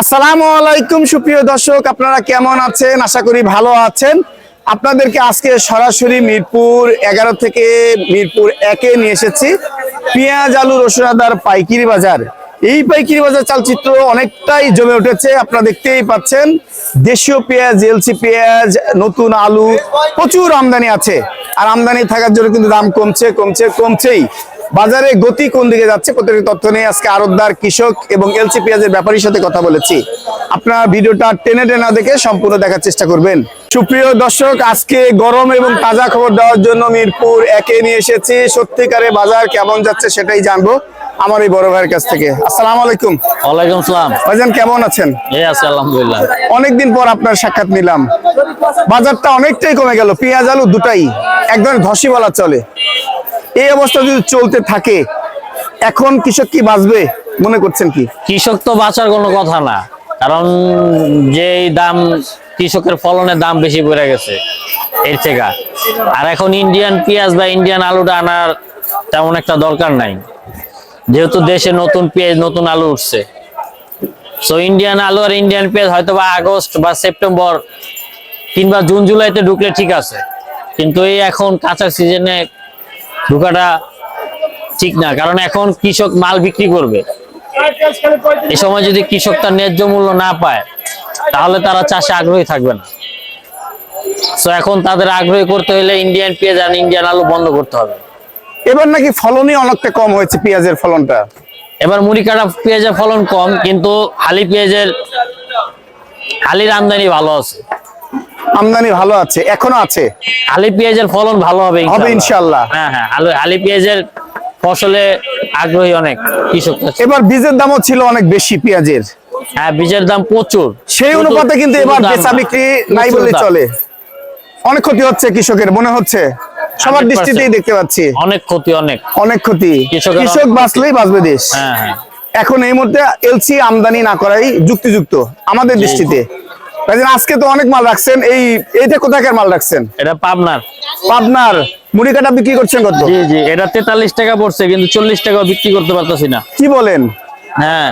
আসসালামু আলাইকুম, সুপ্রিয় দর্শক, আপনারা কেমন আছেন? আশা করি ভালো আছেন। আপনাদেরকে আজকে সরাসরি মিরপুর এগারো থেকে মিরপুর একে নিয়ে এসেছি। পেঁয়াজ, আলু, রসুন আদার পাইকিরি বাজার। এই পাইকিরি বাজার চালচিত্র অনেকটাই জমে উঠেছে, আপনারা দেখতেই পাচ্ছেন। দেশীয় পেঁয়াজ, এলসি পেঁয়াজ, নতুন আলু, প্রচুর আমদানি আছে। আর আমদানি থাকার জন্য কিন্তু দাম কমছে কমছে, কমছেই। বাজারে গতি কোন দিকে যাচ্ছে প্রত্যেকটি তথ্য নিয়ে আজকে আরতদার কৃষক এবং এলসি পেঁয়াজের ব্যাপারীর সাথে কথা বলেছি। আপনারা ভিডিওটা টেনে টেনে দেখে সম্পূর্ণ দেখার চেষ্টা করবেন। সুপ্রিয় দর্শক আজকে গরম এবং তাজা খবর দেওয়ার জন্য মিরপুর একে নিয়ে এসেছি। সত্যিকারে বাজার কেমন যাচ্ছে সেটাই জানব আমার এই বড় ভাইয়ের কাছ থেকে। আসসালামু আলাইকুম। ওয়ালাইকুম সালাম। ভাইজান কেমন আছেন? এই আছে আলহামদুলিল্লাহ। অনেকদিন পর আপনার সাক্ষাৎ নিলাম। বাজারটা অনেকটাই কমে গেল পেঁয়াজ আলু দুটাই। একদম ধসি বলা চলে। এই অবস্থা যদি চলতে থাকে, এখন কৃষক কি বাঁচবে? মনে করছেন কি? কৃষক তো বাঁচার কোনো কথা না, কারণ যে এই দাম কৃষকের ফলনের দাম বেশি পড়ে গেছে, এর থেকে। আর এখন ইন্ডিয়ান পেঁয়াজ বা ইন্ডিয়ান আলুটা আনার তেমন একটা দরকার নাই, যেহেতু দেশে নতুন পেঁয়াজ, নতুন আলু উঠছে। সো ইন্ডিয়ান আলু আর ইন্ডিয়ান পেঁয়াজ হয়তো বা আগস্ট বা সেপ্টেম্বর কিংবা জুন, জুলাইতে ঢুকলে ঠিক আছে, কিন্তু এই এখন কাঁচা সিজনে ঢুকাটা ঠিক না কারণ এখন কৃষক মাল বিক্রি করবে। এই সময় যদি কৃষক তার ন্যায্য মূল্য না পায় তাহলে তারা চাষে আগ্রহী থাকবে না। তো এখন তাদের আগ্রহী করতে হলে ইন্ডিয়ান পেঁয়াজ আর ইন্ডিয়ান আলু বন্ধ করতে হবে। এবার নাকি ফলনই অনেকটা কম হয়েছে পেঁয়াজের ফলনটা। এবার মুড়ি কাটা পেঁয়াজের ফলন কম কিন্তু হালি পেঁয়াজের হালির আমদানি ভালো আছে। আমদানি ভালো আছে এখনও আছে? হালি পেঁয়াজের ফলন ভালো হবে হবে ইনশাল্লাহ। হ্যাঁ হ্যাঁ হালি পেঁয়াজের ফসলে আগ্রহী অনেক কৃষক এবার বীজের দামও ছিল অনেক বেশি পেঁয়াজের। হ্যাঁ বীজের দাম প্রচুর। সেই অনুপাতে কিন্তু এবার বেচা বিক্রি নাই বলে চলে। অনেক ক্ষতি হচ্ছে কৃষকের মনে হচ্ছে? সবার দৃষ্টিতেই দেখতে পাচ্ছি। অনেক ক্ষতি অনেক। অনেক ক্ষতি। কৃষক বাঁচলেই বাঁচবে দেশ। হ্যাঁ হ্যাঁ। এখন এই মুহূর্তে এলসি আমদানি না করাই যুক্তিযুক্ত আমাদের দৃষ্টিতে। ভাইজান, আজকে তো অনেক মাল রাখছেন। এই এইটা কোথাকার মাল রাখছেন? এটা পাবনার। পাবনার। মুড়ি কাটা বিক্রি করছেন কত? জি জি এটা তেতাল্লিশ টাকা পড়ছে কিন্তু চল্লিশ টাকা বিক্রি করতে পারতেছি না। কি বলেন? হ্যাঁ।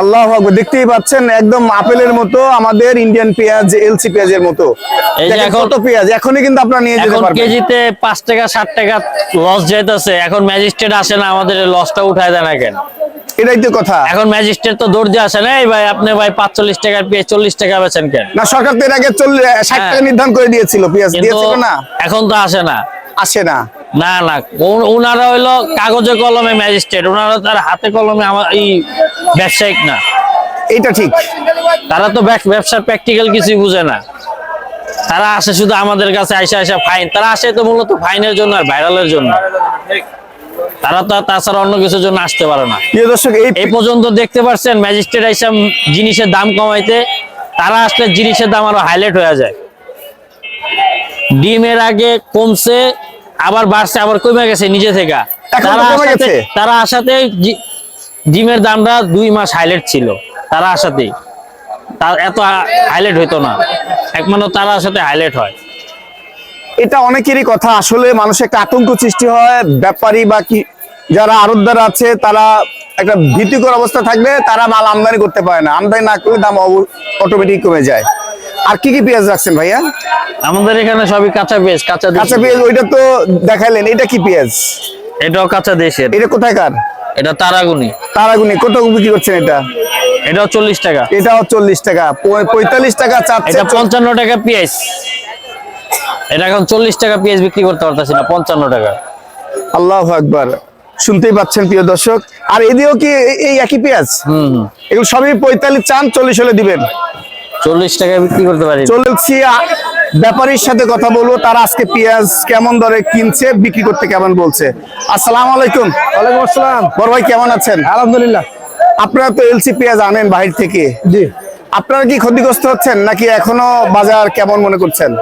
আল্লাহ দেখতেই পাচ্ছেন একদম আপেলের মতো আমাদের ইন্ডিয়ান পেঁয়াজ এলসি পেঁয়াজের মতো। এই যে দেখেন কত পেঁয়াজ এখনই কিন্তু আপনারা নিয়ে যেতে এখন পারবেন। কেজিতে পাঁচ টাকা ষাট টাকা লস যাইতেছে। এখন ম্যাজিস্ট্রেট আসে না আমাদের লসটা উঠায় দেয় না কেন? এটাই তো কথা। এখন ম্যাজিস্ট্রেট তো দৌড় দিয়ে আসে না ভাই আপনি ভাই পাঁচচল্লিশ টাকার পেয়ে চল্লিশ টাকা বেচেন কেন? না সরকার তো এর আগে ষাট হ্যাঁ। টাকা নির্ধারণ করে দিয়েছিল পেঁয়াজ দিয়েছিল না? এখন তো আসে না। আসে না। না না উনারা হইল কাগজে কলমে ম্যাজিস্ট্রেট উনারা তার হাতে কলমে আমার এই ব্যবসায়িক না। এইটা ঠিক। তারা তো ব্যব- ব্যবসার প্র্যাকটিক্যাল কিছুই বুঝে না। তারা আসে শুধু আমাদের কাছে আইসা আইসা ফাইন তারা আসে তো মূলত ফাইনের জন্য আর ভাইরালের জন্য। তারা তো আর তাছাড়া অন্য কিছুর জন্য আসতে পারে না। প্রিয় দর্শক এই পর্যন্ত দেখতে পাচ্ছেন ম্যাজিস্ট্রেট আইসা জিনিসের দাম কমাইতে তারা আসলে জিনিসের দাম আরও হাইলাইট হয়ে যায়। ডিমের আগে কমছে আবার বাড়ছে আবার কমে গেছে নিজে থেকে। তারা আসাতে তারা আসাতে ডিমের দামটা দুই মাস হাইলাইট ছিল। তারা আসাতেই। তার এত হাইলাইট হইতো না। একমাত্র তারা আসাতে হাইলাইট হয়। এটা অনেকেরই কথা। আসলে মানুষের একটা আতঙ্ক সৃষ্টি হয় ব্যাপারী বা কি যারা আড়তদার আছে তারা একটা ভীতিকর অবস্থা থাকবে তারা মাল আমদানি করতে পারে না। আমদানি না করলে দাম অটোমেটিক কমে যায়। আর কি কি পেঁয়াজ রাখছেন ভাইয়া? আমাদের এখানে সবই কাঁচা পেঁয়াজ কাঁচা কাঁচা পেঁয়াজ ওইটা তো দেখালেন এটা কি পেঁয়াজ? এটাও কাঁচা দেশের এটা কোথাকার এটা তারাগুনি। তারাগুনি কত বিক্রি করছেন এটা? এটাও চল্লিশ টাকা। এটাও চল্লিশ টাকা পঁয়তাল্লিশ টাকা এটা পঞ্চান্ন টাকা পেঁয়াজ। এটা এখন চল্লিশ টাকা পেঁয়াজ বিক্রি করতে পারতেছি না পঞ্চান্ন টাকা। আল্লাহ আকবার। শুনতেই পাচ্ছেন প্রিয় দর্শক। আর এদিকেও কি এই- একই পেঁয়াজ? এগুলো সবই পঁয়তাল্লিশ চান চল্লিশ হলে দিবেন। চল্লিশ টাকা বিক্রি করতে পারি। চলেছি ব্যাপারীর সাথে কথা বলব তারা আজকে পেঁয়াজ কেমন দরে কিনছে বিক্রি করতে কেমন বলছে। আসসালামু আলাইকুম। ওয়ালাইকুম আসসালাম। বড় ভাই কেমন আছেন? আলহামদুলিল্লাহ। আপনারা তো এলসি পেঁয়াজ আনেন বাহির থেকে। জি। আপনারা কি ক্ষতিগ্রস্ত হচ্ছেন নাকি এখনও বাজার কেমন মনে করছেন?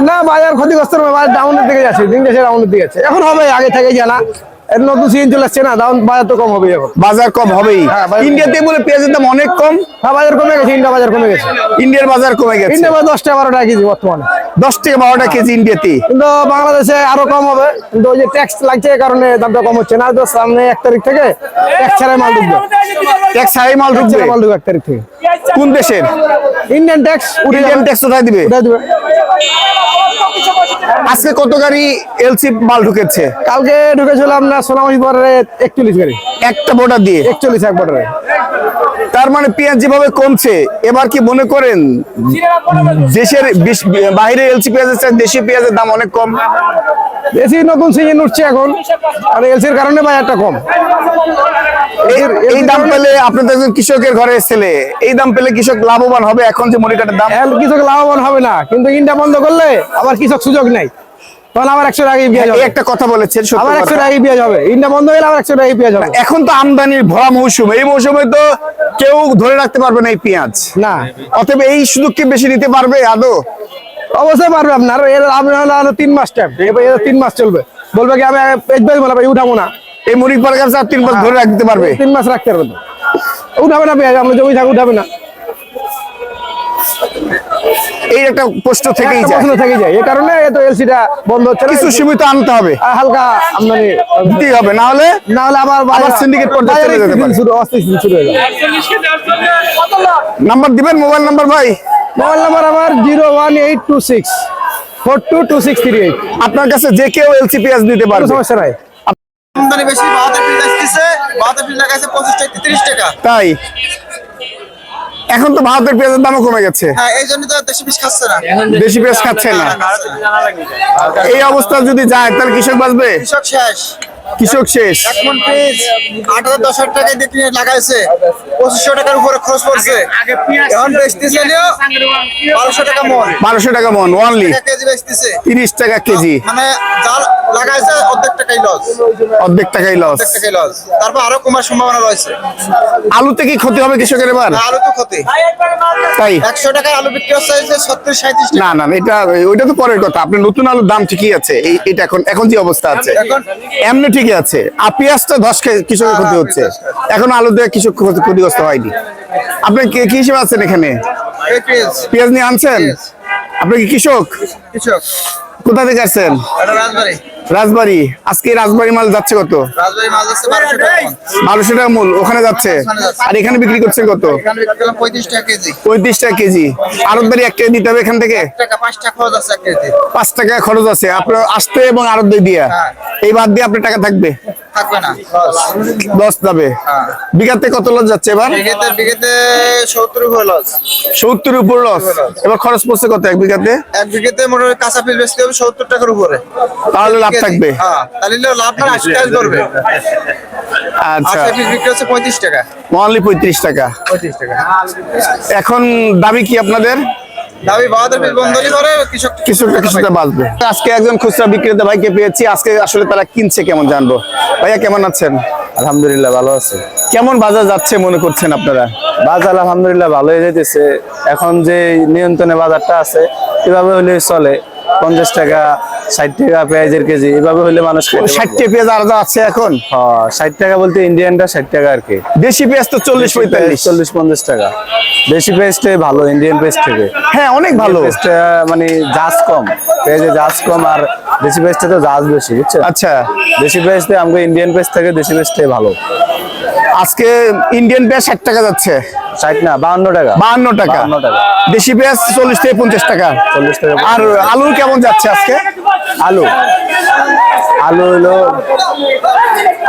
না বাজার ক্ষতিগ্রস্ত ডাউনের দিকে যাচ্ছে দিন দেশে ডাউনের দিকে যাচ্ছে। এখন হবে আগে থেকে জানা। নতুন সিজন চলে আসছে না দাম বাজার তো কম হবে এখন। বাজার কম হবেই। হ্যাঁ, ইন্ডিয়াতে বলে পেঁয়াজের দাম অনেক কম। হ্যাঁ বাজার কমে গেছে ইন্ডিয়া বাজার কমে গেছে। ইন্ডিয়ার বাজার কমে গেছে। ইন্ডিয়া বাজার দশ টাকা বারো টাকা কেজি বর্তমানে। দশ থেকে বারোটা কেজি ইন্ডিয়াতে। কিন্তু বাংলাদেশে আরও কম হবে কিন্তু ওই যে ট্যাক্স লাগছে কারণে দামটা কম হচ্ছে না। তো সামনে এক তারিখ থেকে ট্যাক্স ছাড়াই মাল ঢুকবে। ট্যাক্স ছাড়াই মাল ঢুকবে। মাল ঢুকবে এক তারিখ থেকে। কোন দেশের? ইন্ডিয়ান ট্যাক্স ইন্ডিয়ান ট্যাক্স কোথায় দিবে? দিবে আজকে কত গাড়ি এলসি মাল ঢুকেছে? কালকে ঢুকেছিল আপনার সোনামণি বর্ডারে একচল্লিশ গাড়ি। একটা বোর্ডার দিয়ে? একচল্লিশ এক বর্ডারে। তার মানে পেঁয়াজ যেভাবে কমছে। এবার কি মনে করেন দেশের বাইরে এলসি পেঁয়াজের চেয়ে দেশি পেঁয়াজের দাম অনেক কম? বেশি নতুন সিজন উঠছে এখন। আর এলসির কারণে বাজারটা কম। এই- দাম পেলে আপনি তো একজন কৃষকের ঘরে ছেলে। এই দাম পেলে কৃষক লাভবান হবে এখন যে মরিকাটের দাম? কৃষক লাভবান হবে না। কিন্তু ইন্ডিয়া বন্ধ করলে আবার কৃষক সুযোগ নেই। তখন আবার একশো টাকা পেঁয়াজ হবে। একটা কথা বলেছেন আবার একশো টাকা পেঁয়াজ হবে। ইন্ডিয়া বন্ধ হলে আবার একশো টাকা পেঁয়াজ হবে। এখন তো আমদানির ভরা মৌসুম। এই মৌসুমে তো কেউ ধরে রাখতে পারবে না এই পেঁয়াজ। না। অতএব এই সুযোগ কি বেশি নিতে পারবে আদৌ? অবশ্যই পারবে আপনার। এর আপনার তিন মাস টাইম এবার তিন মাস চলবে। বলবে কি আমি বেচবো না ভাই উঠাবো না। এই মরিক পাড়া গাছ তিন মাস ধরে রাখতে পারবে? তিন মাস রাখতে পারবে না উঠাবে না পেঁয়াজ আমরা জমি থাকবে উঠাবে না। এই একটা প্রশ্ন থেকেই যায়। প্রশ্ন থেকে যায়। এই কারণে এত এলসিটা বন্ধ হচ্ছে কিছু সীমিত আনতে হবে। হালকা আমদানি দিতেই হবে? না হলে না হলে আবার আবার পর্যায়ে চলে যেতে পারে। শুরু অস্থির শুরু হয়ে যাবে। নাম্বার দিবেন মোবাইল নাম্বার ভাই। মোবাইল নাম্বার আমার zero one eight two six four two two six three eight. আপনার কাছে যে কেউ এলসি পেঁয়াজ দিতে কোনো পারবে। সমস্যা নাই। আমদানি বেশি বাহাত্তর পিস আসতেছে বাহাত্তর পিস লাগাইছে পঁচিশ টাকা তিরিশ টাকা। তাই? এখন তো ভারতের পেঁয়াজের দামও কমে গেছে। হ্যাঁ এই জন্য তো দেশি না। পেঁয়াজ খাচ্ছে না। এই অবস্থা যদি যায় তাহলে কৃষক বাঁচবে? কৃষক শেষ। কৃষক শেষ। এক আট হাজার দশ হাজার টাকা দিয়ে কিনে লাগাইছে। পঁচিশশো টাকার উপরে খরচ পড়ছে। এখন বেচতেছে বারোশো টাকা মন। বারোশো টাকা মন ওয়ানলি টাকা কেজি বেচতেছে। তিরিশ টাকা কেজি। মানে যা লাগাইছে অর্ধেক টাকাই লস অর্ধেক টাকাই লস অর্ধেক টাকাই লস তারপর আরও কমার সম্ভাবনা রয়েছে। আলুতে কি ক্ষতি হবে কৃষকের এবার? না, আলু তো ক্ষতি। তাই? টাকায় আলু বিক্রি হচ্ছে ছত্রিশ সাঁত্রিশ টাকা। না না এটা ওইটা তো পরের কথা। আপনি নতুন আলুর দাম ঠিকই আছে। এই এটা এখন এখন যে অবস্থা আছে। এমনি ঠিকই আছে। আর পেঁয়াজটা ধস খেয়ে কৃষকের ক্ষতি হচ্ছে। এখন আলু দিয়ে কৃষক ক্ষতিগ্রস্ত হয়নি। আপনি কি কি হিসেবে আছেন এখানে? পেঁয়াজ। নিয়ে আনছেন? আপনি কি কৃষক? কৃষক। কোথা থেকে আসছেন? রাজবাড়ি। রাজবাড়ি? আজকে রাজবাড়ি মাল যাচ্ছে কত? বারোশো টাকা মূল ওখানে যাচ্ছে। আর এখানে বিক্রি করছেন কত? পঁয়ত্রিশ টাকা কেজি। টাকা এক কেজি দিতে হবে এখান থেকে? পাঁচ টাকা খরচ আছে আপনার আসতে এবং আরত দিয়া। হ্যাঁ। এই বাদ দিয়ে আপনার টাকা থাকবে? থাকবে দশ যাবে। হ্যাঁ। বিঘাতে কত লস যাচ্ছে এবার? সত্তর উপর লস। এবার খরচ পড়ছে কত এক বিঘাতে? এক বিঘেতে মোটামুটি কাঁচা পিস বেচতে হবে সত্তর টাকার উপরে। তাহলে লাভ। থাকবে। হ্যাঁ তাহলে লাভ না আশি টাকা করবে। আচ্ছা। আশি পিস বিক্রি হচ্ছে পঁয়ত্রিশ টাকা। অনলি পঁয়ত্রিশ টাকা। পঁয়ত্রিশ টাকা এখন দাবি কি আপনাদের? দাবি বাহাত্তর পিস বন্ধলি করে কৃষক কিছুটা কিছুটা বাঁচবে। আজকে একজন খুচরা বিক্রেতা ভাইকে পেয়েছি আজকে আসলে তারা কিনছে কেমন জানব। ভাইয়া কেমন আছেন? আলহামদুলিল্লাহ ভালো আছে। কেমন বাজার যাচ্ছে মনে করছেন আপনারা? বাজার আলহামদুলিল্লাহ ভালোই যেতেছে এখন যে নিয়ন্ত্রণে বাজারটা আছে এভাবে হলে চলে। পঞ্চাশ টাকা ষাট টাকা পেঁয়াজের কেজি এভাবে হলে মানুষ ষাট টাকা পেঁয়াজ আলাদা আছে এখন? হ্যাঁ, ষাট টাকা বলতে ইন্ডিয়ানটা ষাট টাকা আর কি। দেশি পেঁয়াজ তো চল্লিশ পঁয়তাল্লিশ। চল্লিশ পঞ্চাশ টাকা। দেশি পেঁয়াজটাই ভালো ইন্ডিয়ান পেস্ট থেকে। হ্যাঁ অনেক ভালো। মানে জাজ কম। পেঁয়াজে জাজ কম আর দেশি পেস্টে তো জাজ বেশি বুঝছ আচ্ছা। দেশি পেস্টে আমাকে ইন্ডিয়ান পেস্ট থেকে দেশি পেস্টে ভালো। আজকে ইন্ডিয়ান পেঁয়াজ ষাট টাকা যাচ্ছে। ষাট না বাহান্ন টাকা। বাহান্ন টাকা। দেশি পেঁয়াজ চল্লিশ থেকে পঞ্চাশ টাকা। চল্লিশ টাকা আর আলু কেমন যাচ্ছে আজকে? আলু। আলু হলো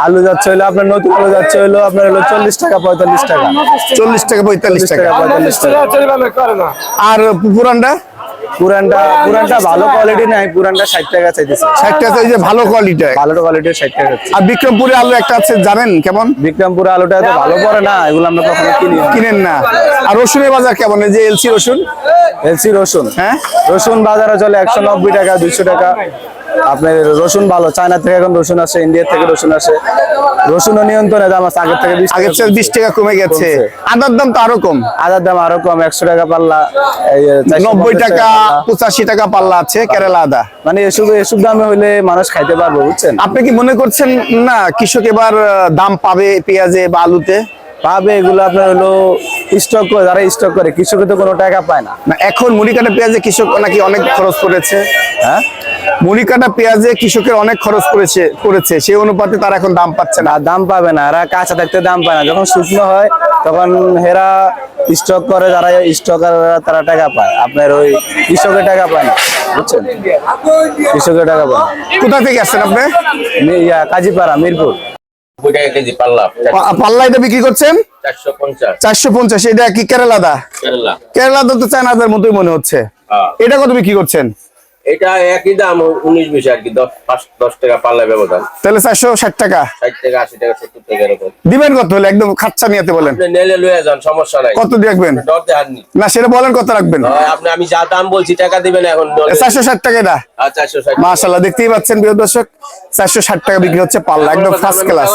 আলু যাচ্ছে হলো আপনার নতুন আলু যাচ্ছে হলো আপনার হলো চল্লিশ টাকা পঁয়তাল্লিশ টাকা। চল্লিশ টাকা পঁয়তাল্লিশ টাকা পঁয়তাল্লিশ টাকা। আর পুরানটা? পুরানটা পুরানটা ভালো কোয়ালিটি নাই পুরানটা টাকা চাইতেছে টাকা ভালো কোয়ালিটি ভালো কোয়ালিটির টাকা আর বিক্রমপুরে আলু একটা আছে জানেন কেমন? বিক্রমপুরে আলুটা ভালো পড়ে না এগুলো আমরা কখনো কিনি কিনেন না। আর রসুনের বাজার কেমন? এই যে এলসি রসুন। এলসি রসুন। হ্যাঁ? রসুন বাজারে চলে একশো নব্বই টাকা দুইশো টাকা। আপনার রসুন ভালো চায়না থেকে এখন রসুন আসে ইন্ডিয়া থেকে রসুন আসে। রসুনও নিয়ন্ত্রণে দাম আছে আগের থেকে 20 আগের চেয়ে বিশ টাকা কমে গেছে। আদার দাম তো আরও কম। আদার দাম আরও কম একশো টাকা পাল্লা নব্বই টাকা পঁচাশি টাকা পাল্লা আছে কেরালা আদা। মানে এসব এসব দামে হইলে মানুষ খাইতে পারব বুঝছেন? আপনি কি মনে করছেন না কৃষক এবার দাম পাবে পেঁয়াজে বা আলুতে? পাবে এগুলো আপনার হলো স্টক করে যারা স্টক করে কৃষকে তো কোনো টাকা পায় না। না এখন মুড়ি কাটা পেঁয়াজে কৃষক নাকি অনেক খরচ করেছে? হ্যাঁ? মুড়ি কাটা পেঁয়াজে কৃষকের অনেক খরচ করেছে করেছে। সেই অনুপাতে তারা এখন দাম পাচ্ছে না। দাম পাবে না। এরা কাঁচা থাকতে দাম পায় না। যখন শুকনো হয় তখন হেরা স্টক করে যারা স্টকার তারা টাকা পায়। আপনার ওই কৃষকের টাকা পায় না। বুঝছেন? কৃষকের টাকা পায় কোথা থেকে আসছেন আপনি? ইয়া, কাজীপাড়া মিরপুর। পাল্লা? এটা বিক্রি করছেন? চারশো পঞ্চাশ। চারশো এটা কি কেরালা দা? কেরালা। কেরালা দা তো চায়নাদের মতোই মনে হচ্ছে। হ্যাঁ। এটা কত বিক্রি করছেন? এটা একই দাম উনিশ বিশ আর কি দশ পাঁচ দশ টাকা পাল্লা ব্যবধান। তাহলে চারশো ষাট টাকা? ষাট টাকা আশি টাকা সত্তর টাকা এরকম। দিবেন কত হলে? একদম খাচ্ছা নিয়েতে বলেন। নেলে লয়ে যান সমস্যা নাই। কত দেখবেন না সেটা বলেন কত রাখবেন? আপনি আমি যা দাম বলছি টাকা দিবেন এখন চারশো ষাট টাকা এটা? চারশো ষাট মাশাল্লাহ দেখতেই পাচ্ছেন প্রিয় দর্শক চারশো ষাট টাকা বিক্রি হচ্ছে পাল্লা একদম ফার্স্ট ক্লাস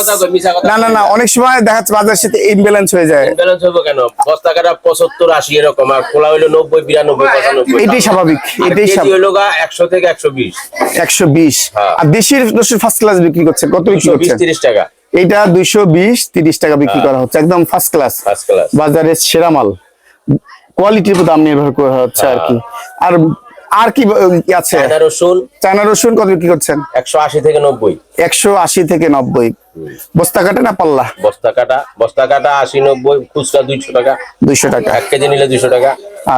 না না না অনেক সময় দেখা যাচ্ছে বাজারের সাথে ইমব্যালেন্স হয়ে যায়। ব্যালেন্স হইব কেন? বস্তা কাটা পঁচাত্তর আশি এরকম আর খোলা হইল নব্বই বিরানব্বই পঁচানব্বই। এটাই স্বাভাবিক এটাই স্বাভাবিক। থেকে হ্যাঁ। আর দেশির দশের ফার্স্ট ক্লাস বিক্রি করছেন কত বিক্রি দুশো বিশ টাকা। এইটা দুইশো বিশ টাকা বিক্রি করা হচ্ছে একদম ফার্স্ট ক্লাস ফার্স্ট ক্লাস বাজারের সেরা মাল। কোয়ালিটির উপর দাম নির্ভর করা হচ্ছে আর কি। আর আর কি আছে? চায়না রসুন। চায়না রসুন কত বিক্রি করছেন? একশো আশি থেকে নব্বই। একশো আশি থেকে নব্বই। বস্তা কাটে না পাল্লা? বস্তা কাটা বস্তা কাটা আশি নব্বই খুচরা দুইশো টাকা। দুইশো টাকা। এক কেজি নিলে দুইশো টাকা। আচ্ছা।